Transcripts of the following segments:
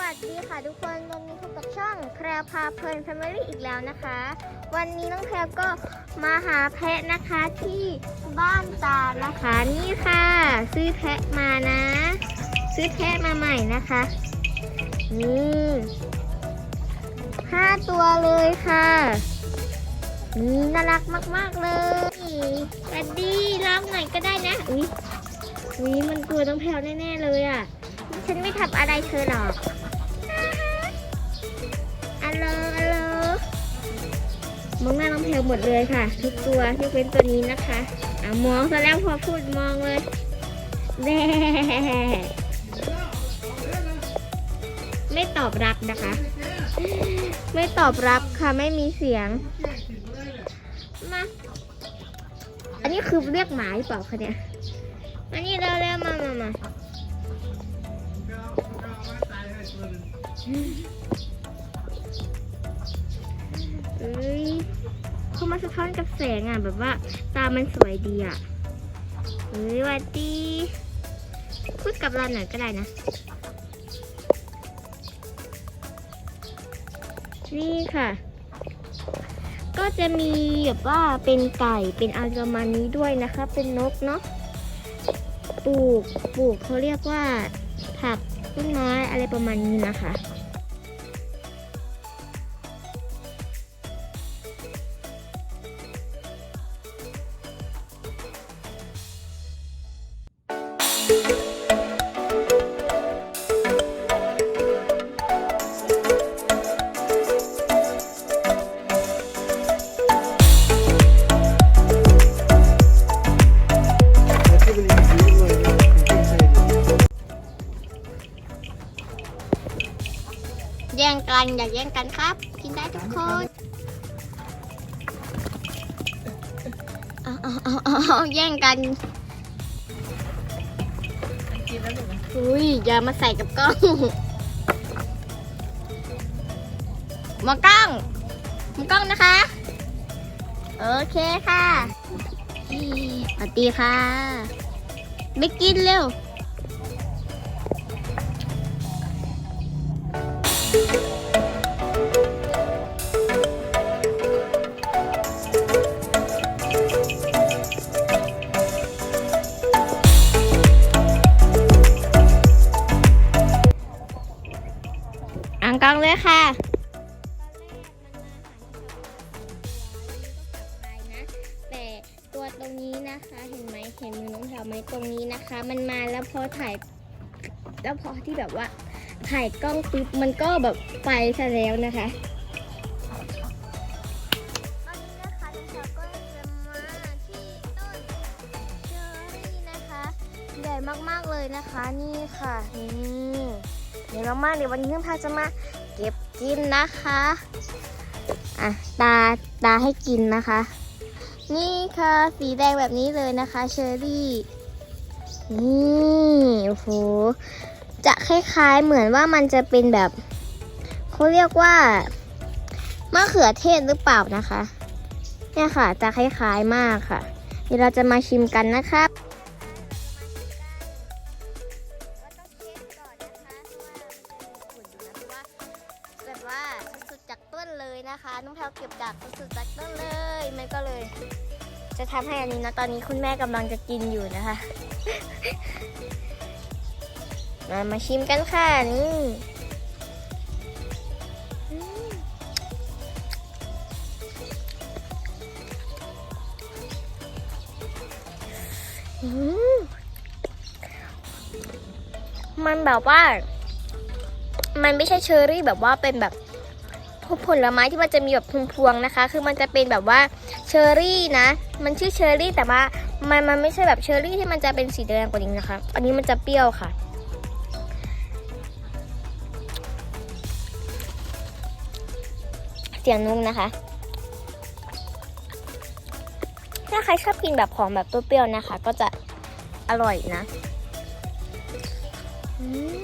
วัสดีค่ะทุกคนวันนี้พบกับช่องแพรพาเพลินแฟมิลี่อีกแล้วนะคะ วันนี้น้องแพรก็มาหาแพะนะคะที่บ้านตานะคะนี่ค่ะ ซื้อแพะมานะ ซื้อแพะมาใหม่นะคะนี่ห้าตัวเลยค่ะนี่น่ารักมาก ๆ เลยสวัสดีลองหน่อยก็ได้นะอุ้ยอุ้ยมันกลัวน้องแพรแน่ ๆ เลยอะฉันไม่ทำอะไรเธอหรอก ลโลมองหน้าน้องแพลหมดเลยค่ะ ทุกตัวยกเว้นตัวนี้นะคะอะมองซะแล้วพอพูดมองเลยแม่ไม่ตอบรับนะคะ ไม่ตอบรับค่ะไม่มีเสียงมาอันนี้คือเรียกหมาหรือเปล่าคะเนี่ยอันนี้เราเร็วๆมามามา ท้อนกับแสงอะแบบว่า ตามันสวยดีอะเฮ้ยวัดดี พูดกับเราหน่อยก็ได้นะ นี่ค่ะ ก็จะมีแบบว่าเป็นไก่เป็นอะไรประมาณนี้ด้วยนะคะ เป็นนกเนาะปลูกปลูกเขาเรียกว่าผักต้นไม้อะไรประมาณนี้นะคะ แย่งกันอย่าแย่งกันครับ กินได้ทุกคนเอาเอาเอาเอาแย่งกัน อุ้ยอย่ามาใส่กับกล้องมากล้องมากล้องนะคะ โอเคค่ะสวัสดีค่ะ ไม่กินเร็ว อ่างกองเลยค่ะแต่ตัวตรงนี้นะคะ เห็นไหมเห็นมือน้องแถวไหมตรงนี้นะคะ มันมาแล้วพอถ่าย แล้วพอที่แบบว่าถ่ายกล้องปุ๊บมันก็แบบไปซะแล้วนะคะตอนนี้นะคะน้องแถวก็มาที่ต้นเชอรี่นะคะใหญ่มากๆเลยนะคะนี่ค่ะนี่ ใหญ่มากเดี๋ยววันนี้น้องแพรจะมาเก็บกินนะคะอะตาตาให้กินนะคะ นี่ค่ะ สีแดงแบบนี้เลยนะคะ เชอรี่นี่โอ้โหจะคล้ายๆเหมือนว่ามันจะเป็นแบบเขาเรียกว่ามะเขือเทศหรือเปล่านะคะ เนี่ยค่ะ จะคล้ายๆมากค่ะ เดี๋ยวเราจะมาชิมกันนะครับ จากต้นเลยนะคะ น้องแพลวเก็บจากสุดๆจากต้นเลย มันก็เลย จะทำให้อันนี้นะตอนนี้คุณแม่กำลังจะกินอยู่นะคะมามาชิมกันค่ะนี่มันแบบว่า มันไม่ใช่เชอร์รี่แบบว่าเป็นแบบ ผลไม้ที่มันจะมีแบบพวงๆนะคะ คือมันจะเป็นแบบว่าเชอร์รี่นะ มันชื่อเชอร์รี่แต่ว่ามันมันไม่ใช่แบบเชอร์รี่ที่มันจะเป็นสีแดงกว่านี้นะคะ อันนี้มันจะเปรี้ยวค่ะ เสียงนุ่มนะคะ ถ้าใครชอบกินแบบของแบบตัวเปรี้ยวนะคะ ก็จะอร่อยนะ อืม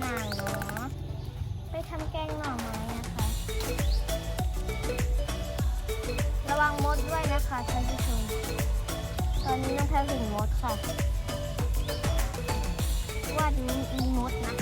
ใบย่านางเนาะไปทำแกงหน่อไม้นะคะ ระวังมดด้วยนะคะท่านผู้ชมตอนนี้น้องแพรถึงมดค่ะวันนี้มีมดนะ